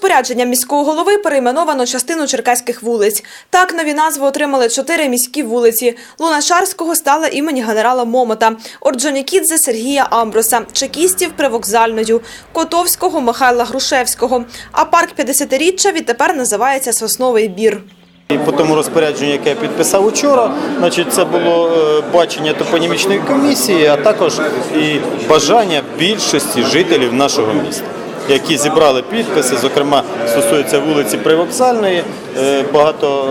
Розпорядженням міського голови перейменовано частину черкаських вулиць. Так нові назви отримали чотири міські вулиці. Луначарського стала імені генерала Момота, Орджонікідзе Сергія Амброса, Чекістів Привокзальною, Котовського Михайла Грушевського. А парк 50-річчя відтепер називається Сосновий бір. По тому розпорядженню, яке я підписав учора, значить, це було е, бачення топонімічної комісії, а також і бажання більшості жителів нашого міста, які зібрали підписи, зокрема стосується вулиці Привокзальної. Е, Багато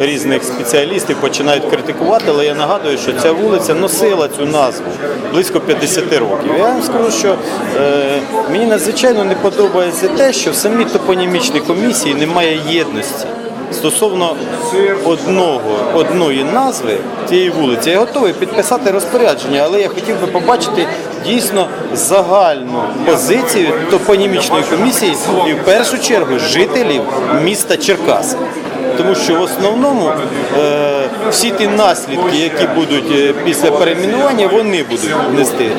е, різних спеціалістів починають критикувати, але я нагадую, що ця вулиця носила цю назву близько 50 років. Я вам скажу, що е, мені надзвичайно не подобається те, що в самій топонімічній комісії немає єдності стосовно одного, одної назви цієї вулиці. Я готовий підписати розпорядження, але я хотів би побачити дійсно загальну позицію топонімічної комісії і в першу чергу жителів міста Черкаси. Тому що в основному е, всі ті наслідки, які будуть е, після перейменування, вони будуть нести.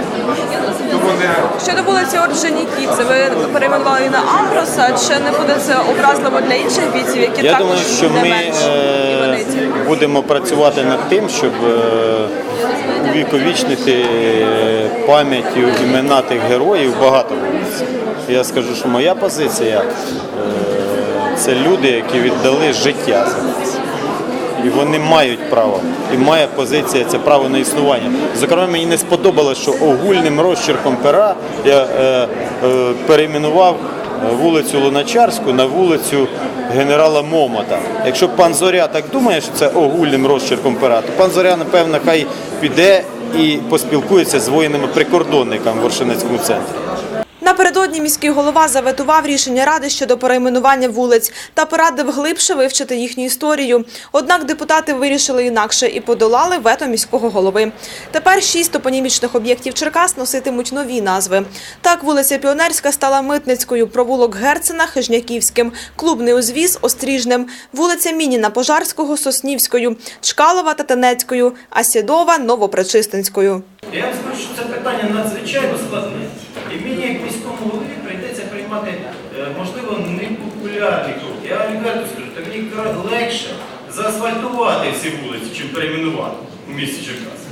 Щодо вулиці Орджонікідзе, ви перейменували на Амброса. Чи не буде це образливо для інших бійців, які Я також думаю, що не ми менш е, іваниці? будемо працювати над тим, щоб е, увіковічнити е, пам'яттю імена тих героїв багато вулиць. Я скажу, що моя позиція е, це люди, які віддали життя за нас. І вони мають право, і має позиція це право на існування. Зокрема, мені не сподобалося, що огульним розчерком пера я е, е, перейменував е, вулицю Луначарську на вулицю генерала Момота. Якщо пан Зоря так думає, що це огульним розчерком пера, то пан Зоря, напевно, хай піде і поспілкується з воїнами-прикордонниками в Воршинецькому центрі. Напередодні міський голова заветував рішення ради щодо перейменування вулиць та порадив глибше вивчити їхню історію. Однак депутати вирішили інакше і подолали вето міського голови. Тепер шість топонімічних об'єктів Черкас носитимуть нові назви. Так, вулиця Піонерська стала Митницькою, провулок Герцена – Хижняківським, клубний узвіз – Остріжним, вулиця Мініна – Пожарського – Соснівською, Чкалова – Татанецькою, а Сідова – Новопречистинською. Я вам скажу, що це питання надзвичайно складне. І мені, як міському голові, прийдеться приймати, е, можливо, непопулярні кроки. Я вам скажу, так мені легше заасфальтувати всі вулиці, чим перейменувати у місті Черкаси.